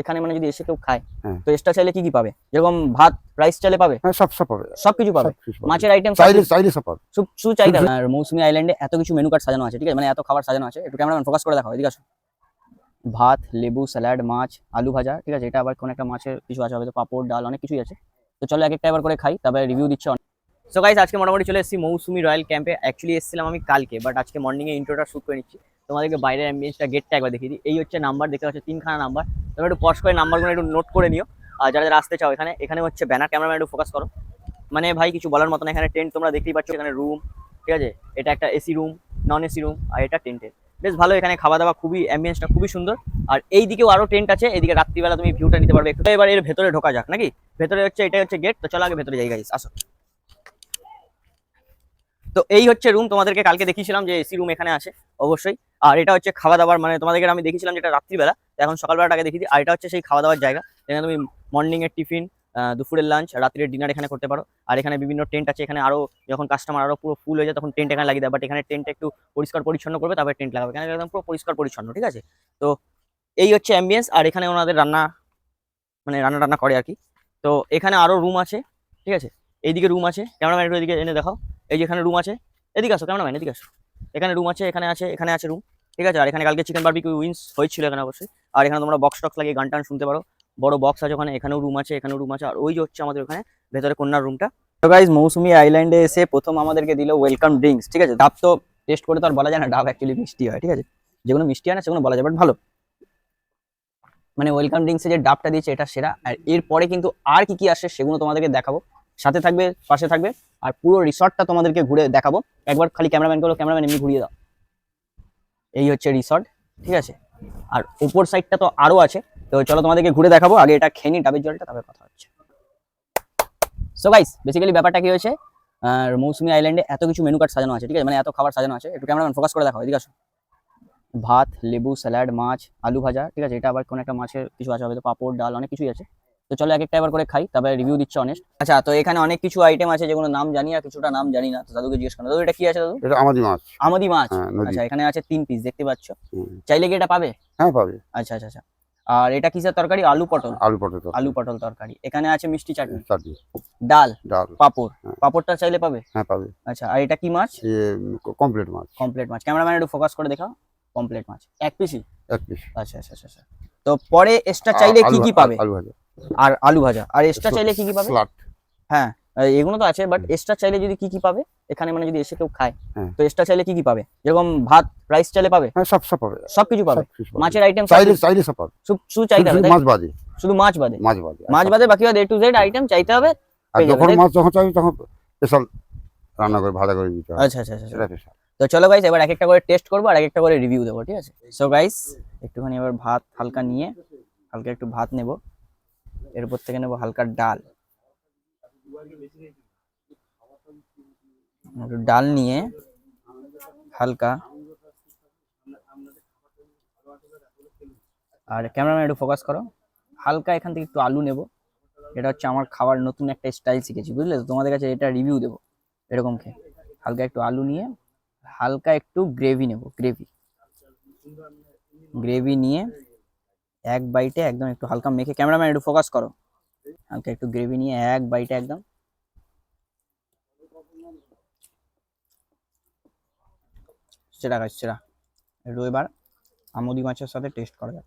এখানে মানে যদি এসে কেউ খায় হ্যাঁ। তো এক্সট্রা চাইলে কি কি পাবে? যেরকম ভাত রাইস চাইলে পাবে? হ্যাঁ সব সব পাবে। সব কিছু পাবে। মাছের আইটেম চাইলে চাইলে সব পাবে। সু চাহিদা আর মৌসুমী আইল্যান্ডে এত কিছু মেনু কার্ড সাজানো আছে ঠিক আছে? মানে এত খাবার সাজানো আছে। একটু ক্যামেরাম্যান ফোকাস করে দেখাও এদিকে আসো। ভাত লেবু স্যালাড মাছ আলু ভাজা ঠিক আছে? এটা আবার কোন একটা মাছের কিছু আছে হয়তো পাপড় ডাল অনেক কিছুই আছে। তো চলো এক একটা এবার করে খাই তারপরে রিভিউ দিচ্ছে সো গাইস আজকে মোটামুটি চলে এসেছি মৌসুমী রয়্যাল ক্যাম্পে। অ্যাকচুয়ালি এসেছিলাম আমি কালকে বাট আজকে মর্নিংয়ে ইন্ট্রোটা শুট করে নিচ্ছি। তোমাদেরকে বাইরের অ্যাম্বিয়েন্সটা গেটটা একবার দেখিয়ে দিই। এই হচ্ছে নাম্বার দেখতে পাচ্ছ তিনখানা নাম্বার তোমরা একটু পজ করে নাম্বারগুলো একটু নোট করে নিও। আর যারা যারা আসতে চাও এখানে এখানে হচ্ছে ব্যানার ক্যামেরাম্যান একটু ফোকাস করো। মানে ভাই, কিছু বলার মতো না এখানে টেন্ট তোমরা দেখতেই পাচ্ছ, এখানে রুম ঠিক আছে? এটা একটা AC room non AC room আর এটা টেন্টের বেশ ভালো, এখানে খাওয়া দাওয়া খুবই অ্যাম্বিয়েন্সটা খুবই সুন্দর। আর এই দিকেও আরও টেন্ট আছে, এদিকে রাত্রিবেলা তুমি ভিউটা নিতে পারবে একটু। এবার এর ভেতরে ঢোকা যাক, নাকি? ভেতরে হচ্ছে, এটাই হচ্ছে গেট তো চলো আগে ভেতরে যাই গাইস আসো। তো এই হচ্ছে রুম তোমাদেরকে কালকে দেখিয়েছিলাম যে এসি রুম এখানে আছে, অবশ্যই। আর এটা হচ্ছে খাওয়া দাওয়ার মানে তোমাদেরকে আমি দেখিয়েছিলাম যেটা রাত্রিবেলা এখন সকালবেলাটাকে দেখি আর এটা হচ্ছে সেই খাওয়া দাওয়ার জায়গা, যেখানে তুমি মর্নিং এর টিফিন দুপুরের লাঞ্চ রাত্রের ডিনার এখানে করতে পারো। আর এখানে বিভিন্ন টেন্ট আছে, এখানে আরও যখন কাস্টমার আরও পুরো ফুল হয়ে যায়, তখন টেন্ট এখানে লাগিয়ে দেয়। বাট এখানে টেন্ট একটু পরিষ্কার পরিচ্ছন্ন করবে, তারপরে টেন্ট লাগাবে। এখানে একদম পুরো পরিষ্কার পরিচ্ছন্ন, ঠিক আছে? তো এই হচ্ছে অ্যাম্বিয়েন্স আর এখানে ওনাদের রান্না মানে রান্না টান্না করে আর কি। তো এখানে আরও রুম আছে, ঠিক আছে? এইদিকে রুম আছে ক্যামেরাম্যান এদিকে এনে দেখাও। এই যে এখানে রুম আছে, এদিকে আসো ক্যামেরাম্যান এদিকে আসো। এখানে রুম আছে, এখানে আছে এখানে আছে রুম ঠিক আছে? আর এখানে কালকে চিকেন বারবিকিউ উইন্স হয়েছিল এখানে অবশ্যই। আর এখানে তোমরা বক্স টক্স লাগিয়ে গান টান শুনতে পারো। বড় বক্স আছে ওখানে, এখানেও রুম আছে, এখানেও রুম আছে। আর ওই যে হচ্ছে আমাদের ওখানে ভেতরে কন্যার রুমটা তো গাইজ মৌসুমী আইল্যান্ডে এসে প্রথম আমাদেরকে দিল ওয়েলকাম ড্রিঙ্কস ঠিক আছে? ডাব তো টেস্ট করে তো আর বলা যায় না, ডাব অ্যাকচুয়ালি মিষ্টি হয়, ঠিক আছে? যেগুলো মিষ্টি হয় না, সেগুলো বলা যায় বাট ভালো। মানে ওয়েলকাম ড্রিঙ্কসে যে ডাবটা দিয়েছে, এটা সেরা। আর এরপরে কিন্তু আর কি কি আসে, সেগুলো তোমাদেরকে দেখাবো। সাথে থাকবে, পাশে থাকবে, আর পুরো রিসর্টটা তোমাদেরকে ঘুরে দেখাবো। একবার খালি ক্যামেরাম্যান করো, ক্যামেরাম্যান এমনি ঘুরিয়ে দাও। এই হচ্ছে রিসর্ট, ঠিক আছে? আর উপর সাইডটা তো আরও আছে। তো চলো তোমাদেরকে ঘুরে দেখাবো। আগে এটা খেয়ে নি ডাবের জলটা, তারপরে কথা হচ্ছে। সো গাইস বেসিক্যালি ব্যাপারটা কি হয়েছে? আর মৌসুমী আইল্যান্ডে এত কিছু মেনু কার্ড সাজানো আছে, ঠিক আছে? মানে এত খাবার সাজানো আছে। একটু ক্যামেরাম্যান ফোকাস করে দেখাও, এদিকে আসো। ভাত, লেবু স্যালাড মাছ, আলু ভাজা, ঠিক আছে? এটা আবার কোন একটা মাছের কিছু আছে, হয়তো পাপড়, ডাল, অনেক কিছুই আছে। তো চলো এক একটা এবার করে খাই তারপরে রিভিউ দিচ্ছে অনেস্ট আচ্ছা তো এখানে অনেক কিছু আইটেম আছে যেগুলো নাম জানি আর কিছুটা নাম জানি না তো দাদুকে জিজ্ঞেস করো। দাদু এটা কি আছে দাদু? এটা আমাদের মাছ। আমাদি মাছ? হ্যাঁ আচ্ছা এখানে আছে তিন পিস দেখতে পাচ্ছ। চাইলে কি এটা পাবে? হ্যাঁ পাবে। আচ্ছা আচ্ছা আচ্ছা। আর এটা কিসের তরকারি? আলু পটল। আলু পটল আলু পটল তরকারি। এখানে আছে মিষ্টি চাটনি। চাটনি। ডাল। ডাল। পাপড়। হ্যাঁ। পাপড়টা চাইলে পাবে? হ্যাঁ পাবে। আচ্ছা আর এটা কি মাছ? কমপ্লিট মাছ। কমপ্লিট মাছ। ক্যামেরাম্যান একটু ফোকাস করে দেখাও। কমপ্লিট মাছ। এক পিসই এক পিস আচ্ছা আচ্ছা আচ্ছা আচ্ছা। তো পরে এক্সট্রা চাইলে কি কি পাবে? আলু ভাজা। আর আলু ভাজা। আর এক্সট্রা চাইলে কি কি পাবে? হ্যাঁ এগুলো তো আছে বাট এক্সট্রা চাইলে যদি কি কি পাবে? এখানে মানে যদি এসে কেউ খায় হ্যাঁ। তো এক্সট্রা চাইলে কি কি পাবে? যেরকম ভাত রাইস চাইলে পাবে? হ্যাঁ সব সব পাবে। সব কিছু পাবে। মাছের আইটেম চাইলে চাইলে সব পাবে। শুধু চাইতে হবে মাছ বাদে। শুধু মাছ বাদে? মাছ বাদে মাছ বাদে বাকি বাদ এ টু জেড আইটেম চাইতে হবে আর যখন মাছ যখন চাইবে তখন স্পেশাল রান্না করে ভাজা করে দিতে হবে। আচ্ছা আচ্ছা আচ্ছা স্পেশাল তো চলো গাইস এবার এক একটা করে টেস্ট করব আর এক একটা করে রিভিউ দেবো ঠিক আছে? সো গাইস একটুখানি এবার ভাত হালকা নিয়ে হালকা একটু ভাত নেব। এরপর থেকে নেব হালকা ডাল। ডাল নিয়ে হালকা। আর ক্যামেরাম্যান একটু ফোকাস করো। হালকা এখান থেকে একটু আলু নেব। এটা হচ্ছে আমার খাবার নতুন একটা স্টাইল শিখেছি, বুঝলে তোমাদের কাছে এটা রিভিউ দেবো এরকম খেয়ে। হালকা একটু আলু নিয়ে, হালকা একটু গ্রেভি নেব গ্রেভি গ্রেভি নিয়ে এক বাইটে একদম একটু হালকা মেখে ক্যামেরাম্যান একটু ফোকাস করো। হালকা একটু গ্রেভি নিয়ে এক বাইটে একদম। সেটা গাছ সেটা। একটু এবার আমদি মাছের সাথে টেস্ট করা যাক।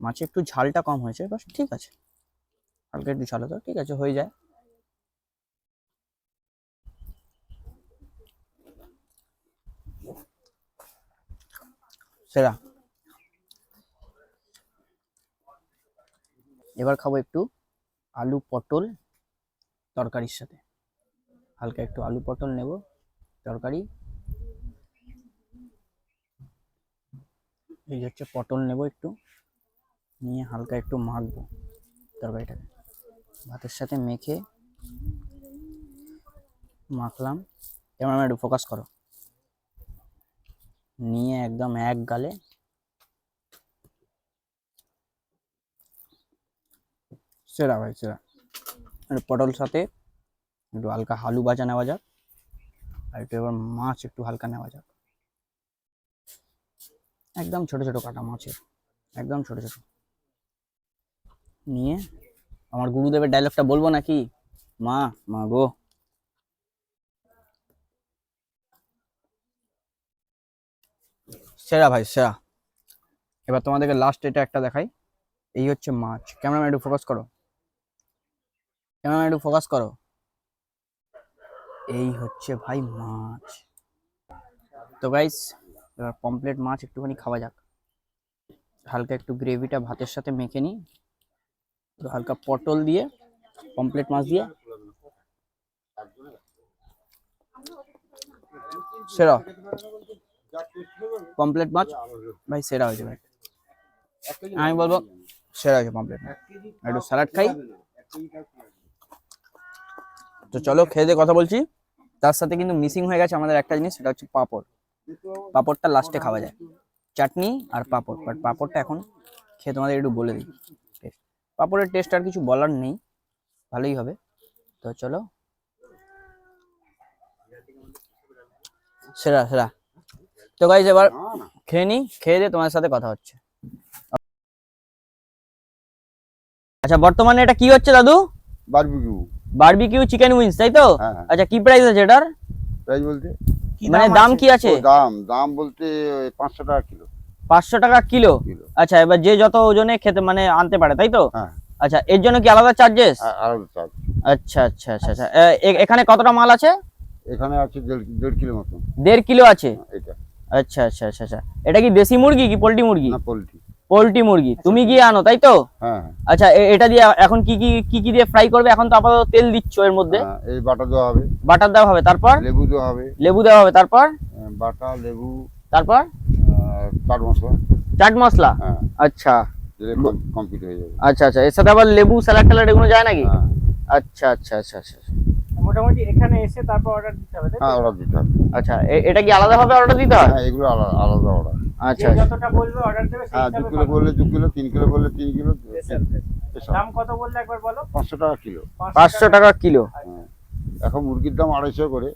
মাছে একটু ঝালটা কম হয়েছে, বাস ঠিক আছে। হালকা একটু ঝাল ঠিক আছে, হয়ে যায়। সেরা। এবার খাব একটু আলু পটল তরকারির সাথে। হালকা একটু আলু পটল নেব, তরকারি। এই হচ্ছে পটল নেব একটু, নিয়ে হালকা একটু মাখবো তরকারিটাকে। ভাতের সাথে মেখে মাখলাম। ক্যামেরাম্যান একটু ফোকাস করো। নিয়ে একদম এক গালে সেরা ভাই, সেরা। আর পটল সাথে একটু হালকা আলু ভাজা নেওয়া যাক, আর একটু এবার মাছ একটু হালকা নেওয়া যাক। একদম ছোট ছোট কাটা মাছের, একদম ছোট ছোট। নিয়ে আমার গুরুদেবের ডায়লগটা বলব নাকি? মা মা গো। সেরা ভাই, সেরা। এবার তোমাদেরকে লাস্ট এটা একটা দেখাই। এই হচ্ছে মাছ। ক্যামেরাম্যান একটু ফোকাস করো। ক্যামেরাম্যান একটু ফোকাস করো। এই হচ্ছে ভাই মাছ। তো গাইস এবার পমপ্লেট মাছ একটুখানি খাওয়া যাক। হালকা একটু গ্রেভিটা ভাতের সাথে মেখে নিই। হালকা পটল দিয়ে পমপ্লেট মাছ দিয়ে। সেরা। পমপ্লেট মাছ? ভাই, সেরা হয়েছে ভাই। আমি বলব, সেরা হয়েছে পমপ্লেট একটু স্যালাড খাই। তো চলো খেয়ে দিয়ে কথা বলছি। তার সাথে কিন্তু মিসিং হয়ে গেছে আমাদের একটা জিনিস সেটা হচ্ছে পাঁপড়। পাঁপড়টা লাস্টে খাওয়া যায়। চাটনি আর পাঁপড় বাট পাঁপড়টা এখন খেয়ে তোমাদের একটু বলে দিই। taste। পাঁপড়ের টেস্ট আর কিছু বলার নেই। ভালোই হবে। তো চলো। সেরা সেরা। তো গাইজ এবার খেয়ে নি খেয়ে দিয়ে তোমার সাথে কথা হচ্ছে। আচ্ছা বর্তমানে এটা কি হচ্ছে দাদু? বারবিকিউ বারবিকিউ চিকেন উইংস তাই তো? হ্যাঁ হ্যাঁ। আচ্ছা কি প্রাইস আছে এটার? প্রাইস বলতে? মানে দাম কি আছে? দাম দাম বলতে ওই পাঁচশো টাকা কিলো। পাঁচশো টাকা কিলো? আচ্ছা এবার যে যত ওজনে খেতে মানে আনতে পারে তাই তো? হ্যাঁ। আচ্ছা এর জন্য কি আলাদা চার্জেস আলাদা চার্জ আচ্ছা আচ্ছা আচ্ছা আচ্ছা। এখানে কতটা মাল আছে? এখানে আছে দেড় দেড় কিলো মতন। দেড় কিলো আছে? এটা। আচ্ছা আচ্ছা আচ্ছা আচ্ছা। এটা কি দেশি মুরগি কি পোল্ট্রি মুরগি? না পোলট্রি। পোল্ট্রি মুরগি। তুমি গিয়ে আনো তাই তো? হ্যাঁ। হ্যাঁ আচ্ছা এটা দিয়ে এখন কি কি কি কি দিয়ে ফ্রাই করবে? এখন তো আপাতত তেল দিচ্ছ এর মধ্যে। হ্যাঁ, এই বাটা দেওয়া হবে। বাটার দেওয়া হবে তারপর? লেবু দেওয়া হবে। লেবু দেওয়া হবে তারপর? বাটা লেবু তারপর? চাট মশলা। চাট মশলা? হ্যাঁ। আচ্ছা। কমপ্লিট হয়ে যাবে। আচ্ছা আচ্ছা এর সাথে আবার লেবু স্যালাড ট্যালাড এগুলো যায় নাকি? হ্যাঁ। আচ্ছা আচ্ছা আচ্ছা আচ্ছা আচ্ছা। মোটামুটি এখানে এসে তারপর অর্ডার দিতে হবে হ্যাঁ অর্ডার দিতে হবে। আচ্ছা এটা কি আলাদাভাবে অর্ডার দিতে হয়? হ্যাঁ এগুলো আলাদা আলাদা অর্ডার আচ্ছা আচ্ছা। যতটা বলবে অর্ডার দেবে হ্যাঁ দু কিলো বললে দু কিলো তিন কিলো বললে তিন কিলো। দাম কত বললে একবার বলো? পাঁচশো টাকা কিলো। পাঁচশো টাকা। কিলো। হ্যাঁ। এখন মুরগির দাম আড়াইশো করে।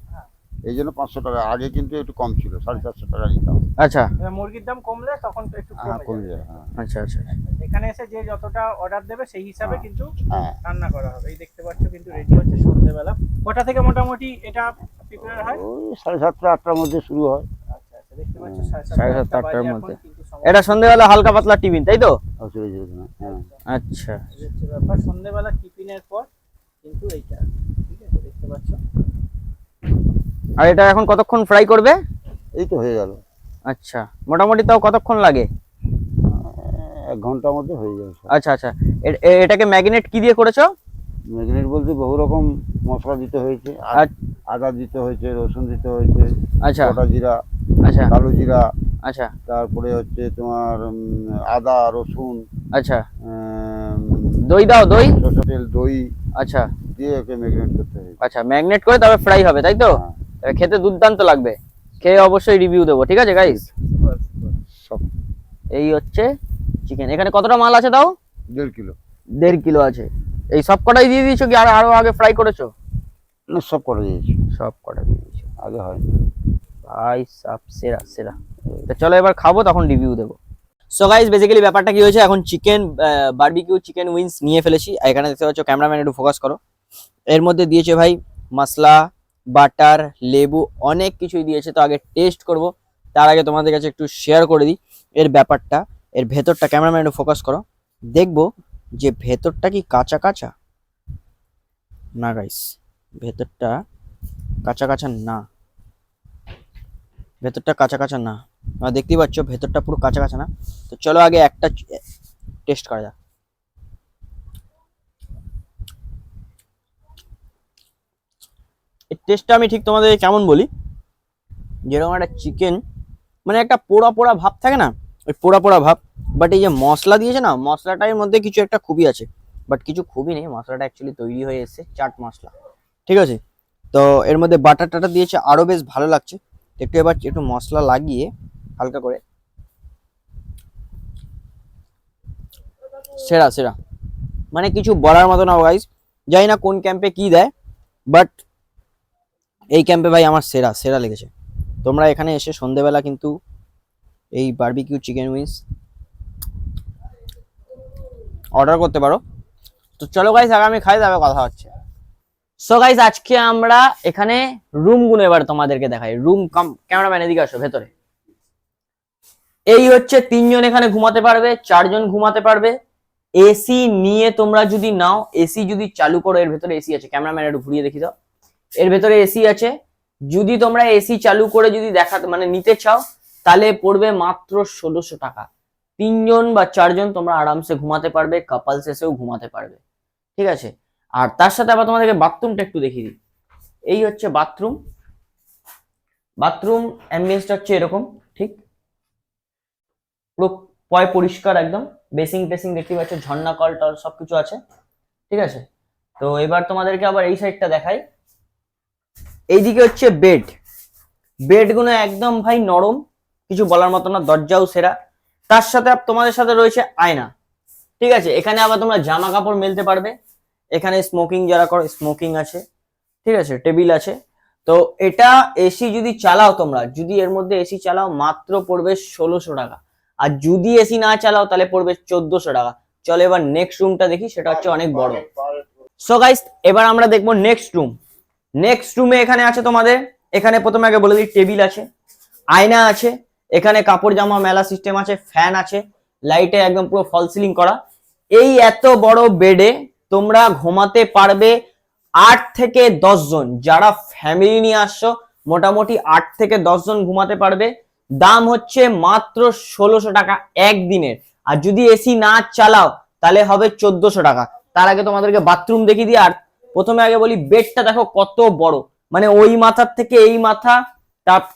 এই জন্য পাঁচশো টাকা। আগে কিন্তু একটু কম ছিল সাড়ে চারশো টাকা নিতাম। আচ্ছা। মুরগির দাম কমলে তখন তো একটু হ্যাঁ কমে যায় হ্যাঁ। আচ্ছা আচ্ছা। এখানে এসে যে যতটা অর্ডার দেবে সেই হিসাবে হ্যাঁ। কিন্তু হ্যাঁ। রান্না করা হবে। এই দেখতে পাচ্ছ কিন্তু রেডি হচ্ছে সন্ধ্যেবেলা কটা থেকে মোটামুটি এটা প্রিপেয়ার হয়? ওই সাড়ে সাতটা আটটার মধ্যে শুরু হয়। আচ্ছা আচ্ছা দেখতে পাচ্ছ সাড়ে সাড়ে সাতটা আটটার মধ্যে। এটা সন্ধ্যেবেলা হালকা পাতলা টিফিন তাই তো? অসুবিধা হ্যাঁ। আচ্ছা। ব্যাপার। সন্ধ্যেবেলা টিফিনের পর কিন্তু এইটা ঠিক আছে দেখতে পাচ্ছ? আর এটা এখন কতক্ষণ ফ্রাই করবে? এই তো হয়ে গেল। আচ্ছা মোটামুটি তাও কতক্ষণ লাগে? এক ঘণ্টার মধ্যে হয়ে যাবে আচ্ছা আচ্ছা। এটাকে ম্যাগনেট কি দিয়ে করেছ? ম্যাগনেট বলতে বহু রকম মশলা দিতে হয়েছে। আচ্ছা। আদা দিতে হয়েছে রসুন দিতে হয়েছে আচ্ছা। গোটা জিরা আচ্ছা। কালো জিরা আচ্ছা। তারপরে হচ্ছে তোমার আদা রসুন আচ্ছা। দই দাও দই। সরষের তেল দই আচ্ছা। দিয়ে ওকে ম্যাগনেট করতে হবে আচ্ছা ম্যাগনেট করে তবে ফ্রাই হবে তাই তো? হ্যাঁ, খেতে দুর্দান্ত লাগবে। খেয়ে অবশ্যই রিভিউ দেবো ঠিক আছে গাইস সব। এই হচ্ছে চিকেন এখানে কতটা মাল আছে তাও? দেড় কিলো। দেড় কিলো আছে। এই সব কটাই দিয়ে দিয়েছ কি আর আরও আগে ফ্রাই করেছ? না সব করে দিয়েছি। সব কটা দিয়ে দিয়েছ। আগে হয়। ভাই সাপ সেরা সেরা। তো চলো এবার খাব তখন রিভিউ দেবো। সো গাইজ বেসিক্যালি ব্যাপারটা কি হয়েছে? এখন চিকেন বারবিকিউ চিকেন উইংস নিয়ে ফেলেছি। আর এখানে দেখতে পাচ্ছ ক্যামেরাম্যান একটু ফোকাস করো। এর মধ্যে দিয়েছে ভাই মশলা বাটার, লেবু, অনেক কিছুই দিয়েছে। তো আগে টেস্ট করব। তার আগে তোমাদের কাছে একটু শেয়ার করে দিই এর ব্যাপারটা, এর ভেতরটা। ক্যামেরাম্যান একটু ফোকাস করো। দেখব যে ভেতরটা কি কাঁচা কাঁচা? না গাইস ভেতরটা কাঁচা কাঁচা না। ভেতরটা কাঁচা কাঁচা না। দেখতেই পাচ্ছ, ভেতরটা পুরো কাঁচা কাঁচা না। তো চলো আগে একটা টেস্ট করা যাক। এই টেস্টটা আমি ঠিক তোমাদের কেমন বলি? যেরকম একটা চিকেন মানে একটা পোড়া পোড়া ভাব থাকে না? ওই পোড়া পোড়া ভাব। বাট এই যে মশলা দিয়েছে না, মশলাটার মধ্যে কিছু একটা খুবই আছে। বাট কিছু খুবই নেই, মশলাটা অ্যাকচুয়ালি তৈরি হয়ে এসেছে, চাট মশলা। ঠিক আছে? তো এর মধ্যে বাটার টাটা দিয়েছে আরও বেশ ভালো লাগছে। একটু এবার একটু মশলা লাগিয়ে হালকা করে। সেরা সেরা। মানে কিছু বলার মতো না গাইজ জানি না কোন ক্যাম্পে কি দেয় বাট এই ক্যাম্পে ভাই আমার সেরা সেরা লেগেছে। তোমরা এখানে এসে সন্ধেবেলা কিন্তু এই বারবিকিউ চিকেন উইংস অর্ডার করতে পারো। তো চলো গাইস আগামী খাই যাবে, কথা হচ্ছে। সো গাইস আজকে আমরা এখানে রুমগুলো এবার তোমাদেরকে দেখাই। রুম কম ক্যামেরাম্যান এদিকে আসো, ভেতরে। এই হচ্ছে তিনজন এখানে ঘুমাতে পারবে, চারজন ঘুমাতে পারবে। এসি নিয়ে তোমরা যদি নাও এসি যদি চালু করো, এর ভেতরে এসি আছে। ক্যামেরাম্যান একটু ঘুরিয়ে দেখি দাও। এর ভেতরে এসি আছে। যদি তোমরা এসি চালু করে যদি দেখাতে মানে নিতে চাও, তাহলে পড়বে মাত্র ষোলোশো টাকা। তিনজন বা চারজন তোমরা আরামসে ঘুমাতে পারবে কাপালস এসেও ঘুমাতে পারবে। ঠিক আছে? আর তার সাথে আবার তোমাদেরকে বাথরুমটা একটু দেখিয়ে দিই। এই হচ্ছে বাথরুম বাথরুম অ্যাম্বিয়েন্সটা হচ্ছে এরকম, ঠিক? পুরো পয় পরিষ্কার একদম। বেসিং টেসিং দেখতে পাচ্ছ ঝর্ণা কল টল সবকিছু আছে। ঠিক আছে? তো এবার তোমাদেরকে আবার এই সাইডটা দেখাই। এইদিকে হচ্ছে বেড বেডগুলো একদম ভাই নরম, কিছু বলার মতো না, দরজাও সেরা। তার সাথে তোমাদের সাথে রয়েছে আয়না। ঠিক আছে, এখানে আবার তোমরা জামা কাপড় মেলতে পারবে। এখানে স্মোকিং যারা করো স্মোকিং আছে। ঠিক আছে টেবিল আছে। তো এটা এসি যদি চালাও তোমরা, যদি এর মধ্যে এসি চালাও, মাত্র পড়বে ষোলোশো টাকা। আর যদি এসি না চালাও, তাহলে পড়বে চোদ্দশো টাকা। চলো এবার নেক্সট রুমটা দেখি, সেটা হচ্ছে অনেক বড়। সো গাইস এবার আমরা দেখব নেক্সট রুম নেক্সট রুমে এখানে আছে তোমাদের। এখানে প্রথমে আগে বলে দিই টেবিল আছে, আয়না আছে, এখানে কাপড় জামা মেলা সিস্টেম আছে ফ্যান আছে লাইটে একদম পুরো ফল সিলিং করা। এই এত বড় বেডে তোমরা ঘুমাতে পারবে আট থেকে দশ জন। যারা ফ্যামিলি নিয়ে আসছো, মোটামুটি আট থেকে দশ জন ঘুমাতে পারবে। দাম হচ্ছে মাত্র ষোলোশো টাকা একদিনের। আর যদি এসি না চালাও, তাহলে হবে চোদ্দশো টাকা। তার আগে তোমাদেরকে বাথরুম দেখিয়ে দিই, আর প্রথমে আগে বলি বেডটা দেখো কত বড়। মানে ওই মাথার থেকে এই মাথা,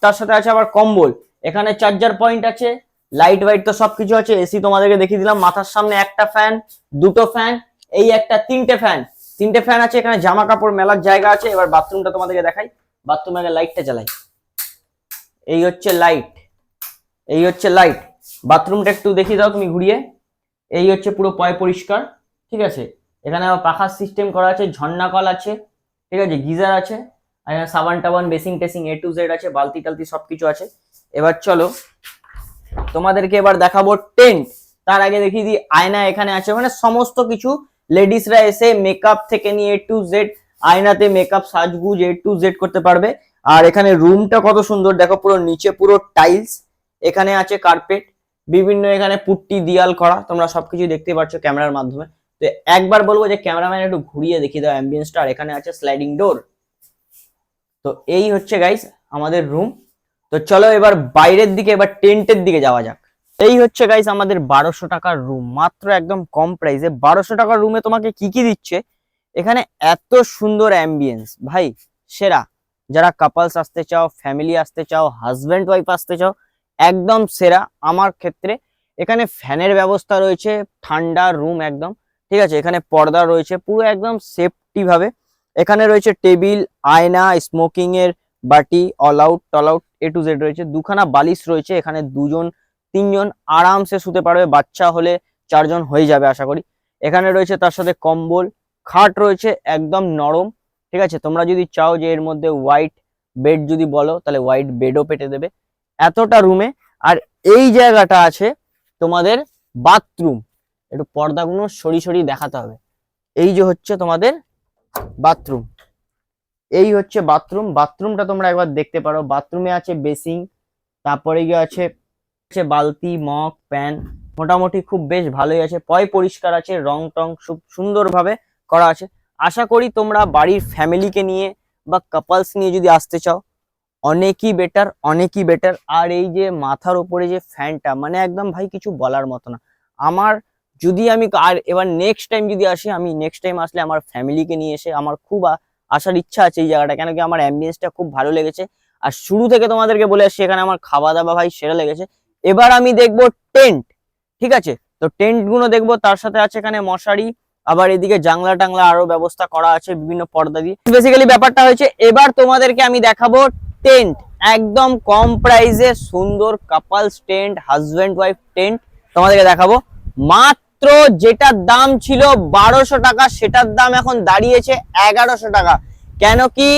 তার সাথে আছে আবার কম্বল। এখানে চার্জার পয়েন্ট আছে লাইট ওয়াইট তো সবকিছু আছে। এসি তোমাদেরকে দেখিয়ে দিলাম, মাথার সামনে একটা ফ্যান দুটো ফ্যান এই একটা তিনটে ফ্যান তিনটে ফ্যান আছে, এখানে জামা কাপড় মেলার জায়গা আছে। এবার বাথরুমটা তোমাদেরকে দেখাই। বাথরুমে আগে লাইটটা চালাই এই হচ্ছে লাইট এই হচ্ছে লাইট বাথরুমটা একটু দেখিয়ে দাও তুমি ঘুরিয়ে। এই হচ্ছে পুরো পয় পরিষ্কার, ঠিক আছে? এখানে পাখার সিস্টেম করা আছে ঝর্ণা কল আছে, ঠিক আছে? গিজার আছে, আর এখানে সাবান টাবান বেসিং টেসিং এ টু জেড আছে, বালতি টালতি সবকিছু আছে। এবার চলো, তোমাদেরকে এবার দেখাবো টেন্ট। তার আগে দেখিয়ে দিই, আয়না এখানে আছে। মানে সমস্ত কিছু লেডিসরা এসে মেকআপ থেকে নিয়ে এ টু জেড আয়নাতে মেকআপ সাজগুজ এ টু জেড করতে পারবে। আর এখানে রুমটা কত সুন্দর, দেখো পুরো নিচে পুরো টাইলস এখানে আছে কার্পেট বিভিন্ন এখানে পুট্টি, দিয়াল করা, তোমরা সবকিছু দেখতে পাচ্ছ ক্যামেরার মাধ্যমে। তো একবার বলব যে ক্যামেরাম্যান একটু ঘুরিয়ে দেখিয়ে দাও অ্যাম্বিয়েন্সটা আর এখানে আছে স্লাইডিং ডোর তো এই হচ্ছে গাইস আমাদের রুম তো চলো এবার বাইরের দিকে, এবার টেন্টের দিকে যাওয়া যাক। এই হচ্ছে গাইস আমাদের বারোশো টাকার রুম মাত্র একদম কম প্রাইসে বারোশো টাকার রুমে তোমাকে কি কি দিচ্ছে? এখানে এত সুন্দর অ্যাম্বিয়েন্স ভাই, সেরা। যারা কাপলস আসতে চাও ফ্যামিলি আসতে চাও হাজব্যান্ড ওয়াইফ আসতে চাও, একদম সেরা। আমার ক্ষেত্রে এখানে ফ্যানের ব্যবস্থা রয়েছে। ঠান্ডা রুম একদম। ঠিক আছে? এখানে পর্দা রয়েছে, পুরো একদম সেফটি ভাবে। এখানে রয়েছে টেবিল, আয়না স্মোকিং এর বাটি অল আউট টল আউট এ টু জেড রয়েছে। দুখানা বালিশ রয়েছে, এখানে দুজন, তিনজন আরামসে শুতে পারবে, বাচ্চা হলে চারজন হয়ে যাবে আশা করি। এখানে রয়েছে তার সাথে কম্বল, খাট রয়েছে, একদম নরম, ঠিক আছে? তোমরা যদি চাও যে এর মধ্যে হোয়াইট বেড যদি বলো, তাহলে হোয়াইট বেডও পেটে দেবে। এতটা রুমে আর এই জায়গাটা আছে তোমাদের বাথরুম একটু পর্দাগুলো সরি সরি দেখাতে হবে। এই যে হচ্ছে তোমাদের বাথরুম এই হচ্ছে বাথরুম বাথরুমটা তোমরা একবার দেখতে পারো। বাথরুমে আছে বেসিং তারপরে গিয়ে আছে আছে বালতি, মগ, প্যান। মোটামুটি খুব বেশ ভালোই আছে। পয় পরিষ্কার আছে, রং টং খুব সুন্দরভাবে করা আছে। আশা করি তোমরা বাড়ির ফ্যামিলিকে নিয়ে বা কাপলস নিয়ে যদি আসতে চাও, অনেকই বেটার অনেকই বেটার আর এই যে মাথার উপরে যে ফ্যানটা মানে একদম ভাই কিছু বলার মতো না। আমার যদি আমি আর এবার নেক্সট টাইম যদি আসি, আমি নেক্সট টাইম আসলে আমার ফ্যামিলিকে নিয়ে এসে আমার খুব আসার ইচ্ছা আছে এই জায়গাটা। কেন কি আমার অ্যাম্বিয়েন্সটা খুব ভালো লেগেছে। আর শুরু থেকে তোমাদেরকে বলে আসছি, এখানে আমার খাওয়া দাওয়া ভাই সেরা লেগেছে। এবার আমি দেখব টেন্ট ঠিক আছে? তো টেন্টগুলো দেখব, তার সাথে আছে এখানে মশারি, আবার এদিকে জাংলা টাংলা আরও ব্যবস্থা করা আছে, বিভিন্ন পর্দা দিয়ে। বেসিক্যালি ব্যাপারটা হয়েছে, এবার তোমাদেরকে আমি দেখাবো টেন্ট একদম কম প্রাইসে সুন্দর couples tent husband wife tent তোমাদেরকে দেখাবো। মাত্র যেটার দাম ছিল বারোশো টাকা, সেটার দাম এখন দাঁড়িয়েছে এগারোশো টাকা। কেন কি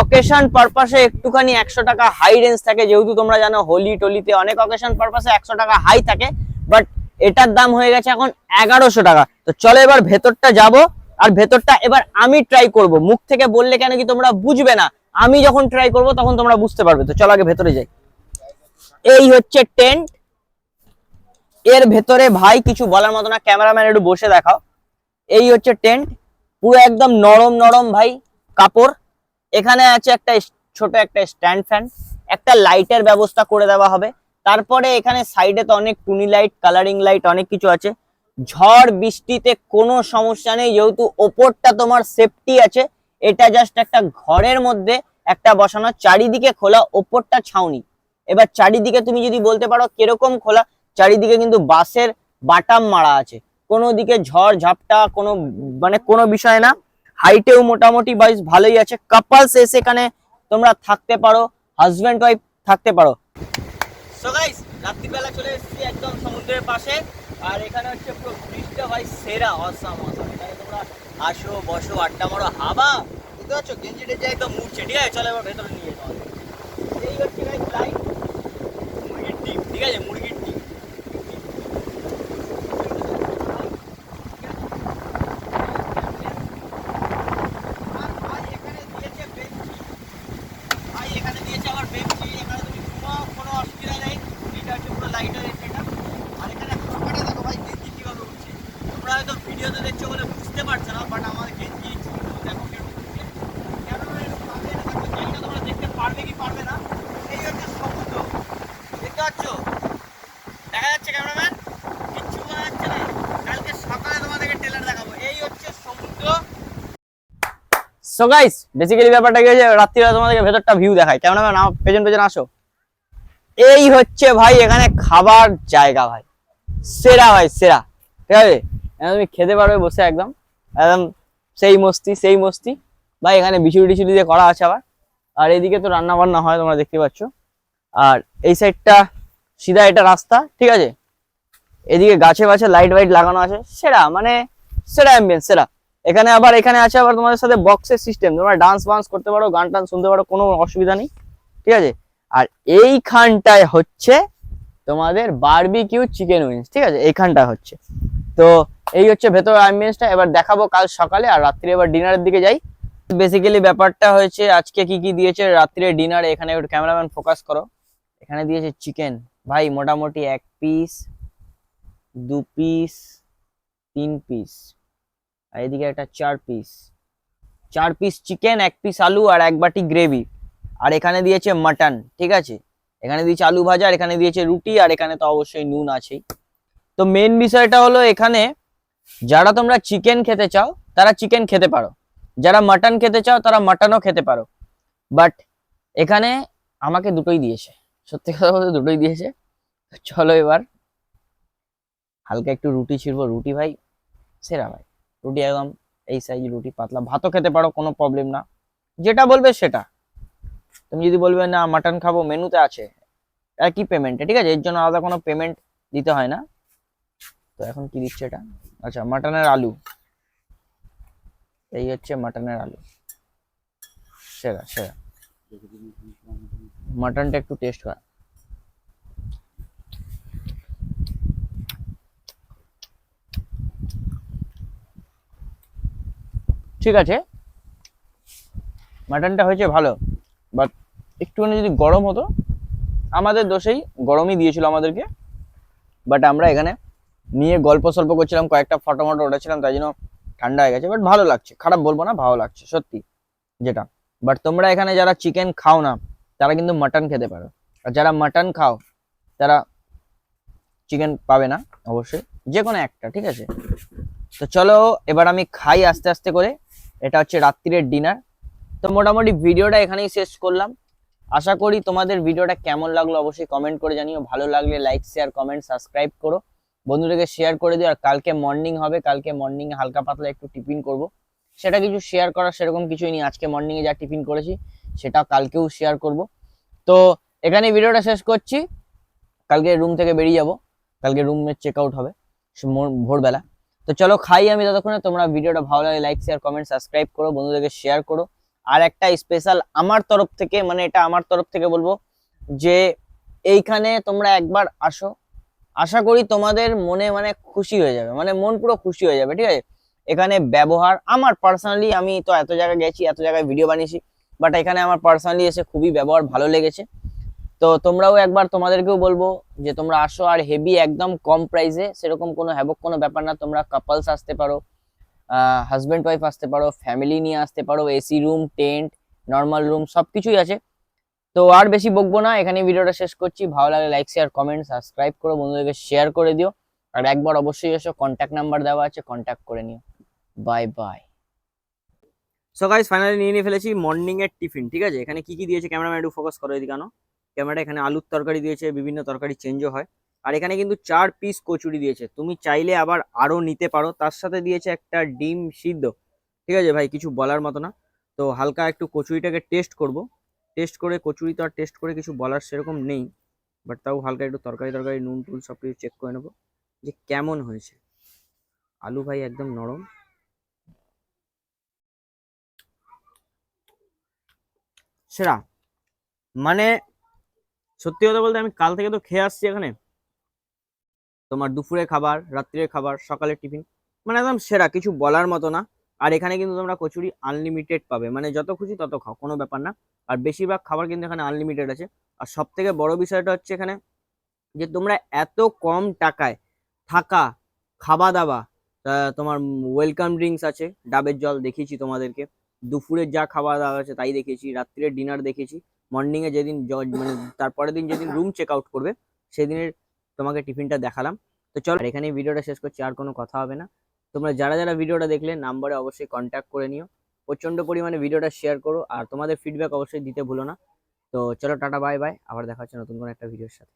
অকেশন পারপাসে একটুখানি একশো টাকা হাই রেঞ্জ থাকে। যেহেতু তোমরা জানো, হোলি টোলিতে অনেক অকেশন পারপাসে একশো টাকা হাই থাকে বাট এটার দাম হয়ে গেছে এখন এগারোশো টাকা। তো চলো এবার ভেতরটা যাব, আর ভেতরটা এবার আমি ট্রাই করব। মুখ থেকে বললে কেন কি তোমরা বুঝবে না। আমি যখন ট্রাই করব, তখন তোমরা বুঝতে পারবে। তো চলো আগে ভেতরে যাই। এই হচ্ছে টেন্ট এর ভেতরে ভাই কিছু বলার মতো না ক্যামেরাম্যান একটু বসে দেখাও। এই হচ্ছে টেন্ট পুরো একদম নরম নরম ভাই কাপড়। এখানে আছে একটা ছোট একটা স্ট্যান্ড ফ্যান একটা লাইটের ব্যবস্থা করে দেওয়া হবে। তারপরে এখানে সাইডে তো অনেক টুনি লাইট কালারিং লাইট অনেক কিছু আছে। ঝড় বৃষ্টিতে কোনো সমস্যা নেই, যেহেতু ওপরটা তোমার সেফটি আছে, এটা জাস্ট একটা ঘরের মধ্যে একটা বসানো, চারিদিকে খোলা, ওপরটা ছাউনি। এবার চারিদিকে তুমি যদি বলতে পারো কীরকম খোলা চারিদিকে কিন্তু বাঁশের বাটাম মারা আছে। কোনো দিকে ঝড়, ঝাপটা, কোনো মানে কোনো বিষয় না। হাইটেও মোটামুটি বাইস ভালোই আছে। কাপলস এসে এখানে তোমরা থাকতে পারো হাজব্যান্ড ওয়াইফ থাকতে পারো। রাত্রিবেলা চলে এসেছি একদম সমুদ্রের পাশে। আর এখানে হচ্ছে পুরো ব্রিজটা ভাই সেরা এখানে তোমরা আসো, বসো, আড্ডা মারো, হাবা। বুঝতে পারছ? গেঞ্জি টেঞ্জি একদম মুড়ছে। ঠিক আছে, চলো এবার ভেতরে নিয়ে এই হচ্ছে মুরগির ডিম। ঠিক আছে, মুরগির ডিম আর ভাই এখানে দিয়েছে বেঞ্চি ভাই এখানে দিয়েছে আবার বেঞ্চি এখানে তুমি ঘুমাও কোনো অসুবিধা নেই এটা হচ্ছে পুরো লাইটের সেটা আর এখানে হাওয়াটা দেখো ভাই গেঞ্জি কীভাবে উঠছে তোমরা হয়তো আমার কি ক্যামেরাম্যান তোমাদেরকে সো গাইস বেসিক্যালি ব্যাপারটা কি হয়েছে? তোমাদেরকে ভেতরটা ভিউ দেখায় কেমন হবে না পেছন পেছন আসো। এই হচ্ছে ভাই, এখানে খাবার জায়গা ভাই। সেরা ভাই, সেরা। ঠিক আছে? তুমি খেতে পারবে বসে একদম। একদম সেই মস্তি সেই মস্তি। ভাই, এখানে বিচুড়ি টিচুড়ি দিয়ে করা আছে আবার। আর এইদিকে তো রান্না বান্না হয়, তোমরা দেখতে পাচ্ছ। আর এই সাইডটা সিধা এটা রাস্তা, ঠিক আছে? এদিকে গাছে বাছে লাইট ফাইট লাগানো আছে। সেরা মানে সেরা অ্যাম্বিয়েন্স সেরা। এখানে আবার, এখানে আছে আবার তোমাদের সাথে বক্সের সিস্টেম তোমরা ডান্স বান্স করতে পারো, গান টান শুনতে পারো, কোনো অসুবিধা নেই। ঠিক আছে? আর এইখানটায় হচ্ছে তোমাদের বারবিকিউ চিকেন উইংস ঠিক আছে? এইখানটায় হচ্ছে। তো এই হচ্ছে ভেতর অ্যাম্বিয়েন্সটা এবার দেখাবো কাল সকালে আর রাত্রে এবার ডিনারের দিকে যাই। বেসিক্যালি ব্যাপারটা হয়েছে, আজকে কি কি দিয়েছে? রাত্রে ডিনার এখানে একটু ক্যামেরাম্যান ফোকাস করো। এখানে দিয়েছে চিকেন ভাই, মোটামুটি এক পিস দু পিস তিন পিস আর এদিকে একটা চার পিস চার পিস চিকেন এক পিস আলু আর এক বাটি গ্রেভি আর এখানে দিয়েছে মাটন ঠিক আছে? এখানে দিয়েছে আলু ভাজা, আর এখানে দিয়েছে রুটি, আর এখানে তো অবশ্যই নুন আছেই। তো মেন বিষয়টা হলো এখানে, যারা তোমরা চিকেন খেতে চাও, তারা চিকেন খেতে পারো। যারা মাটন খেতে চাও, তারা মাটনও খেতে পারো। বাট এখানে আমাকে দুটোই দিয়েছে। সত্যি কথা বলতে দুটোই দিয়েছে। চলো এবার। হালকা একটু রুটি ছিড়বো। রুটি ভাই, সেরা ভাই। রুটি একদম এই সাইজ রুটি, পাতলা। ভাতও খেতে পারো, কোনো প্রবলেম না। যেটা বলবে সেটা। তুমি যদি বলবে, না মাটন খাব মেনুতে আছে। একই পেমেন্টে ঠিক আছে? এর জন্য আলাদা কোনো পেমেন্ট দিতে হয় না। তো এখন কি দিচ্ছে এটা? আচ্ছা মাটনের আলু। এই হচ্ছে মাটনের আলু। সেরা সেরা। মাটনটা একটু টেস্ট করা ঠিক আছে। মাটনটা হয়েছে ভালো বাট একটুখানি যদি গরম হতো, আমাদের দোষেই গরমই দিয়েছিল আমাদেরকে বাট আমরা এখানে নিয়ে গল্প সল্প করছিলাম, কয়েকটা ফটো মটো উঠেছিলাম, তাই জন্য ঠান্ডা হয়ে গেছে বাট ভালো লাগছে। খারাপ বলব না, ভালো লাগছে, সত্যি, যেটা। বাট তোমরা এখানে যারা চিকেন খাও না, তারা কিন্তু মাটন খেতে পারো। আর যারা মাটন খাও, তারা চিকেন পাবে না, অবশ্যই যে কোনো একটা, ঠিক আছে? তো চলো, এবার আমি খাই আস্তে আস্তে করে। এটা হচ্ছে রাত্রিরের ডিনার তো মোটামুটি ভিডিওটা এখানেই শেষ করলাম। আশা করি তোমাদের ভিডিওটা কেমন লাগল, অবশ্যই কমেন্ট করে জানিও। ভালো লাগলে লাইক শেয়ার কমেন্ট সাবস্ক্রাইব করো। বন্ধুদেরকে শেয়ার করে দিও, আর কালকে মর্নিং হবে, কালকে মর্নিং হালকা পাতলা একটু টিফিন করব। সেটা কিছু শেয়ার করার সেরকম কিছুই নেই, আজকে মর্নিং এ যা টিফিন করেছি সেটা কালকেও শেয়ার করব। তো এখানে ভিডিওটা শেষ করছি, কালকে রুম থেকে বেরিয়ে যাব, কালকে রুমের চেক আউট হবে ভোরবেলা। তো চলো খাই আমি ততক্ষণে, তোমরা ভিডিওটা ভালো লাগে লাইক শেয়ার কমেন্ট সাবস্ক্রাইব করো, বন্ধুদেরকে শেয়ার করো। আর একটা স্পেশাল আমার তরফ থেকে মানে এটা আমার তরফ থেকে বলব যে, এইখানে তোমরা একবার আসো আশা করি তোমাদের মনে মানে খুশি হয়ে যাবে মানে মন পুরো খুশি হয়ে যাবে, ঠিক আছে? এখানে ব্যবহার, আমার পার্সোনালি আমি তো এত জায়গায় গেছি, এত জায়গায় ভিডিও বানিয়েছি বাট এখানে আমার পার্সোনালি এসে খুবই ব্যবহার ভালো লেগেছে। তো তোমরাও একবার তোমাদেরকেও বলব যে তোমরা আসো আর হেভি একদম কম প্রাইসে সেরকম কোনো হ্যাবক কোনো ব্যাপার না, তোমরা কাপলস আসতে পারো হাজব্যান্ড ওয়াইফ আসতে পারো ফ্যামিলি নিয়ে আসতে পারো AC room tent normal room সব কিছুই আছে। তো আর বেশি বকবো না এখানে ভিডিওটা শেষ করছি। ভালো লাগলে লাইক শেয়ার কমেন্ট সাবস্ক্রাইব করো, বন্ধুদেরকে শেয়ার করে দিও। আর একবার অবশ্যই এসো কন্ট্যাক্ট নাম্বার দেওয়া আছে কন্ট্যাক্ট করে নিও। বাই বাই সো ফাইনালি নিয়ে নিয়ে ফেলেছি মর্নিং এর টিফিন ঠিক আছে? এখানে কি কি দিয়েছে ক্যামেরাম্যান একটু ফোকাস করো এদিকে আনো। ক্যামেরা এখানে আলুর তরকারি দিয়েছে, বিভিন্ন তরকারি চেঞ্জও হয়। আর এখানে কিন্তু চার পিস কচুরি দিয়েছে। তুমি চাইলে আবার আরও নিতে পারো। তার সাথে দিয়েছে একটা ডিম সিদ্ধ, ঠিক আছে ভাই? কিছু বলার মতো না। তো হালকা একটু কচুরিটাকে টেস্ট করব। টেস্ট করে, কচুরি তো আর টেস্ট করে কিছু বলার সেরকম নেই বাট তাও হালকা একটু তরকারি তরকারি, নুন, টুন সব কিছু চেক করে নেব, যে কেমন হয়েছে। আলু ভাই একদম নরম। সেরা। মানে সত্যি কথা বলতে আমি কাল থেকে তো খেয়ে আসছি এখানে। তোমার দুপুরে খাবার, রাত্রিরে খাবার, সকালের টিফিন মানে একদম সেরা, কিছু বলার মতো না। আর এখানে কিন্তু তোমরা কচুরি আনলিমিটেড পাবে। মানে যত খুশি তত খাও, কোনো ব্যাপার না। আর বেশিরভাগ খাবার কিন্তু এখানে আনলিমিটেড আছে। আর সব থেকে বড় বিষয়টা হচ্ছে এখানে যে তোমরা এত কম টাকায় থাকা খাওয়া দাওয়া তোমার ওয়েলকাম ড্রিঙ্কস আছে, ডাবের জল দেখিয়েছি তোমাদেরকে। দুপুরের যা খাওয়া দাওয়া আছে তাই দেখেছি রাত্রিরের ডিনার দেখেছি মর্নিং এ যেদিন মানে তারপরের দিন যেদিন রুম চেক আউট করবে, সেদিনের তোমাকে টিফিনটা দেখালাম। তো চলো এখানে ভিডিওটা শেষ করছি, আর কোনো কথা হবে না। তোমরা যারা যারা ভিডিওটা দেখলে নাম্বারে অবশ্যই কন্ট্যাক্ট করে নিও। প্রচণ্ড পরিমাণে ভিডিওটা শেয়ার করো, আর তোমাদের ফিডব্যাক অবশ্যই দিতে ভুলো না। তো চলো টাটা বাই বাই আবার দেখা হচ্ছে নতুন কোনো একটা ভিডিওর সাথে।